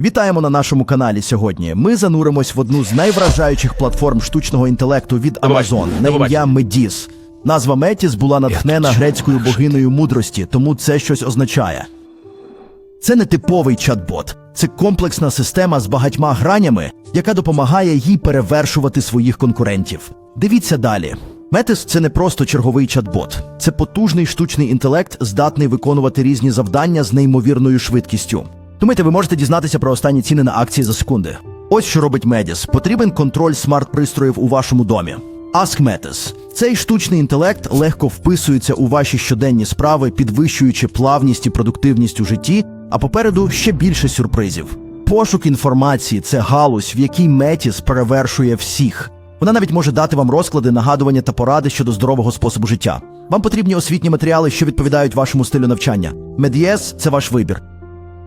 Вітаємо на нашому каналі сьогодні. Ми зануримось в одну з найвражаючих платформ штучного інтелекту від. Amazon на ім'я. Медіс. Назва Метіс була натхнена грецькою богинею мудрості, тому це щось означає. Це не типовий чат-бот, це комплексна система з багатьма гранями, яка допомагає їй перевершувати своїх конкурентів. Дивіться далі. Метис це не просто черговий чат-бот, це потужний штучний інтелект, здатний виконувати різні завдання з неймовірною швидкістю. Думаєте, ви можете дізнатися про останні ціни на акції за секунди. Ось що робить Медіс. Потрібен контроль смарт-пристроїв у вашому домі. Ask Metis. Цей штучний інтелект легко вписується у ваші щоденні справи, підвищуючи плавність і продуктивність у житті, а попереду ще більше сюрпризів. Пошук інформації це галузь, в якій Метіс перевершує всіх. Вона навіть може дати вам розклади, нагадування та поради щодо здорового способу життя. Вам потрібні освітні матеріали, що відповідають вашому стилю навчання. Медієс це ваш вибір.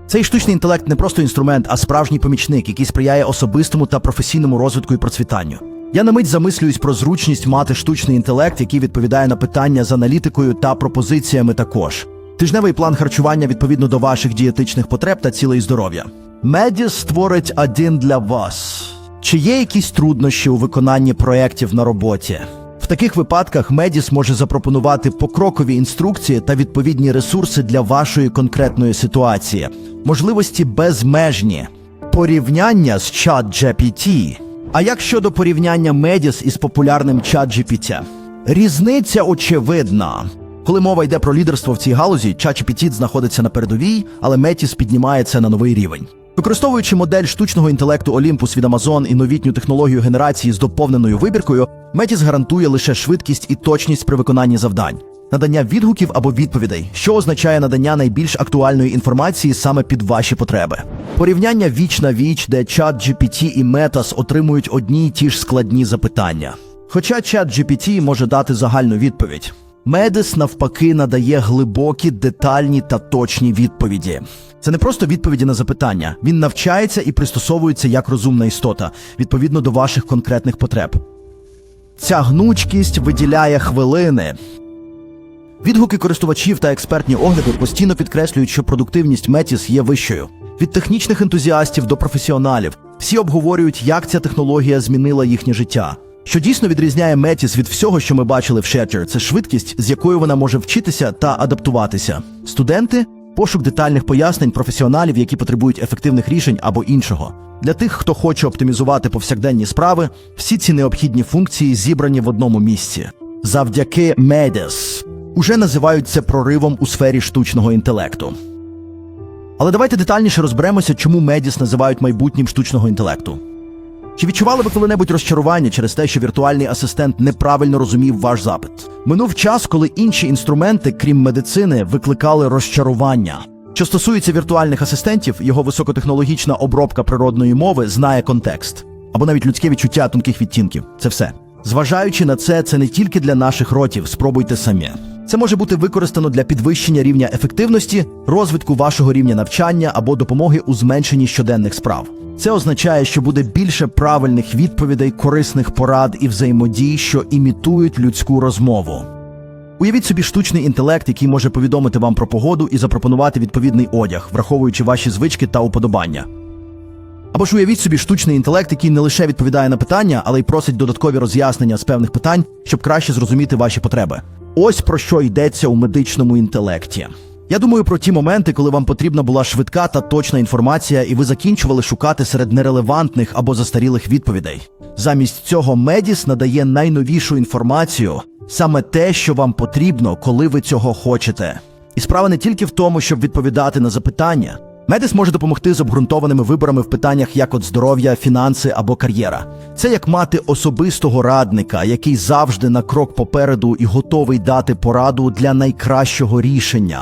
Цей штучний інтелект не просто інструмент, а справжній помічник, який сприяє особистому та професійному розвитку і процвітанню. Я на мить замислююсь про зручність мати штучний інтелект, який відповідає на питання з аналітикою та пропозиціями також. Тижневий план харчування відповідно до ваших дієтичних потреб та цілей здоров'я. Медіс створить один для вас. Чи є якісь труднощі у виконанні проєктів на роботі? В таких випадках Медіс може запропонувати покрокові інструкції та відповідні ресурси для вашої конкретної ситуації, можливості безмежні, порівняння з ChatGPT. А як щодо порівняння Медіс із популярним ChatGPT? Різниця очевидна. Коли мова йде про лідерство в цій галузі, ChatGPT знаходиться на передовій, але Метіс піднімає це на новий рівень. Використовуючи модель штучного інтелекту Olympus від Amazon і новітню технологію генерації з доповненою вибіркою, Метіс гарантує лише швидкість і точність при виконанні завдань, надання відгуків або відповідей, що означає надання найбільш актуальної інформації саме під ваші потреби. Порівняння віч на віч, де ChatGPT і Metas отримують одні й ті ж складні запитання. Хоча ChatGPT може дати загальну відповідь. Медис навпаки надає глибокі, детальні та точні відповіді. Це не просто відповіді на запитання. Він навчається і пристосовується як розумна істота відповідно до ваших конкретних потреб. Ця гнучкість виділяє хвилини. Відгуки користувачів та експертні огляди постійно підкреслюють, що продуктивність Метіс є вищою. Від технічних ентузіастів до професіоналів всі обговорюють, як ця технологія змінила їхнє життя. Що дійсно відрізняє Метіс від всього, що ми бачили в Шеджер, це швидкість, з якою вона може вчитися та адаптуватися. Студенти пошук детальних пояснень професіоналів, які потребують ефективних рішень або іншого. Для тих, хто хоче оптимізувати повсякденні справи, всі ці необхідні функції зібрані в одному місці. Завдяки Медіс уже називають це проривом у сфері штучного інтелекту. Але давайте детальніше розберемося, чому Медіс називають майбутнім штучного інтелекту. Чи відчували ви коли-небудь розчарування через те, що віртуальний асистент неправильно розумів ваш запит? Минув час, коли інші інструменти, крім медицини, викликали розчарування. Що стосується віртуальних асистентів, його високотехнологічна обробка природної мови знає контекст, або навіть людське відчуття тонких відтінків. Це все. Зважаючи на це, це не тільки для наших ротів, спробуйте самі. Це може бути використано для підвищення рівня ефективності, розвитку вашого рівня навчання або допомоги у зменшенні щоденних справ. Це означає, що буде більше правильних відповідей, корисних порад і взаємодій, що імітують людську розмову. Уявіть собі штучний інтелект, який може повідомити вам про погоду і запропонувати відповідний одяг, враховуючи ваші звички та уподобання. Або ж уявіть собі штучний інтелект, який не лише відповідає на питання, але й просить додаткові роз'яснення з певних питань, щоб краще зрозуміти ваші потреби. Ось про що йдеться у медичному інтелекті. Я думаю про ті моменти, коли вам потрібна була швидка та точна інформація, і ви закінчували шукати серед нерелевантних або застарілих відповідей. Замість цього Медіс надає найновішу інформацію, саме те, що вам потрібно, коли ви цього хочете. І справа не тільки в тому, щоб відповідати на запитання. Медис може допомогти з обґрунтованими виборами в питаннях як от здоров'я, фінанси або кар'єра. Це як мати особистого радника, який завжди на крок попереду і готовий дати пораду для найкращого рішення.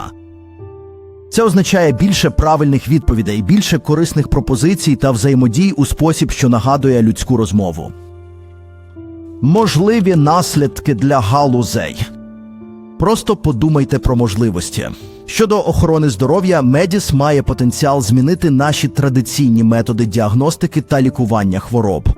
Це означає більше правильних відповідей, більше корисних пропозицій та взаємодій у спосіб, що нагадує людську розмову. Можливі наслідки для галузей. Просто подумайте про можливості. Щодо охорони здоров'я, Медіс має потенціал змінити наші традиційні методи діагностики та лікування хвороб.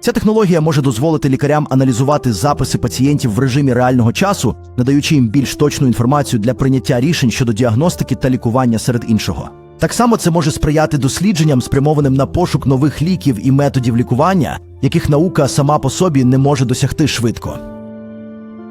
Ця технологія може дозволити лікарям аналізувати записи пацієнтів в режимі реального часу, надаючи їм більш точну інформацію для прийняття рішень щодо діагностики та лікування серед іншого. Так само це може сприяти дослідженням, спрямованим на пошук нових ліків і методів лікування, яких наука сама по собі не може досягти швидко.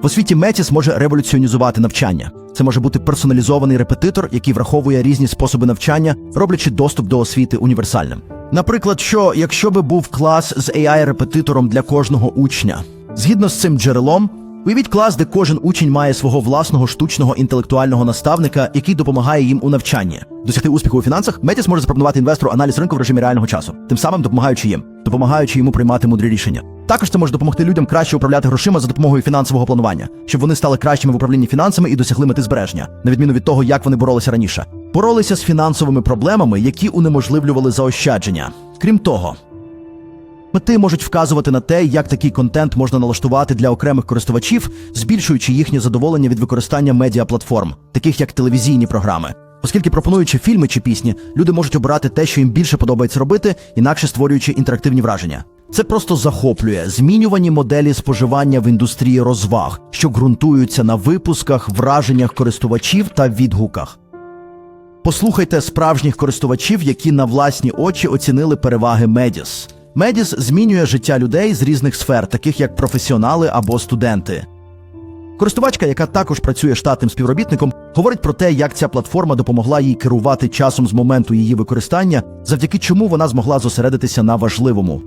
В освіті Метіс може революціонізувати навчання. Це може бути персоналізований репетитор, який враховує різні способи навчання, роблячи доступ до освіти універсальним. Наприклад, що якщо би був клас з AI-репетитором для кожного учня, згідно з цим джерелом, уявіть клас, де кожен учень має свого власного штучного інтелектуального наставника, який допомагає їм у навчанні. Досягти успіху у фінансах, Метіс може запропонувати інвестору аналіз ринку в режимі реального часу, тим самим допомагаючи їм, допомагаючи йому приймати мудрі рішення. Також це може допомогти людям краще управляти грошима за допомогою фінансового планування, щоб вони стали кращими в управлінні фінансами і досягли мети збереження, на відміну від того, як вони боролися раніше. Боролися з фінансовими проблемами, які унеможливлювали заощадження. Крім того, Мети можуть вказувати на те, як такий контент можна налаштувати для окремих користувачів, збільшуючи їхнє задоволення від використання медіаплатформ, таких як телевізійні програми. Оскільки пропонуючи фільми чи пісні, люди можуть обирати те, що їм більше подобається робити, інакше створюючи інтерактивні враження. Це просто захоплює змінювані моделі споживання в індустрії розваг, що ґрунтуються на випусках, враженнях користувачів та відгуках. Послухайте справжніх користувачів, які на власні очі оцінили переваги Медіс. Медіс змінює життя людей з різних сфер, таких як професіонали або студенти. Користувачка, яка також працює штатним співробітником, говорить про те, як ця платформа допомогла їй керувати часом з моменту її використання, завдяки чому вона змогла зосередитися на важливому.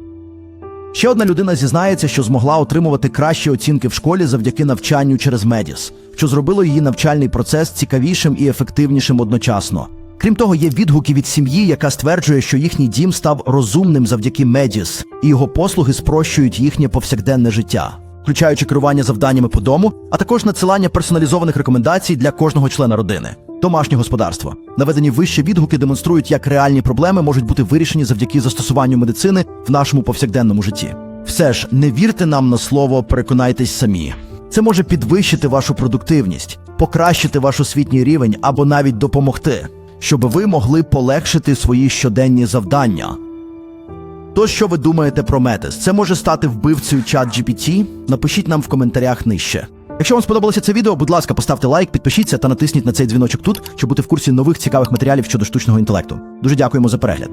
Ще одна людина зізнається, що змогла отримувати кращі оцінки в школі завдяки навчанню через Медіс, що зробило її навчальний процес цікавішим і ефективнішим одночасно. Крім того, є відгуки від сім'ї, яка стверджує, що їхній дім став розумним завдяки Медіс, і його послуги спрощують їхнє повсякденне життя, включаючи керування завданнями по дому, а також надсилання персоналізованих рекомендацій для кожного члена родини. Домашнє господарство. Наведені вище відгуки демонструють, як реальні проблеми можуть бути вирішені завдяки застосуванню медицини в нашому повсякденному житті. Все ж не вірте нам на слово, переконайтесь самі. Це може підвищити вашу продуктивність, покращити ваш освітній рівень або навіть допомогти, щоб ви могли полегшити свої щоденні завдання. То, що ви думаєте про Метис, це може стати вбивцею чат GPT? Напишіть нам в коментарях нижче. Якщо вам сподобалося це відео, будь ласка, поставте лайк, підпишіться та натисніть на цей дзвіночок тут, щоб бути в курсі нових цікавих матеріалів щодо штучного інтелекту. Дуже дякуємо за перегляд.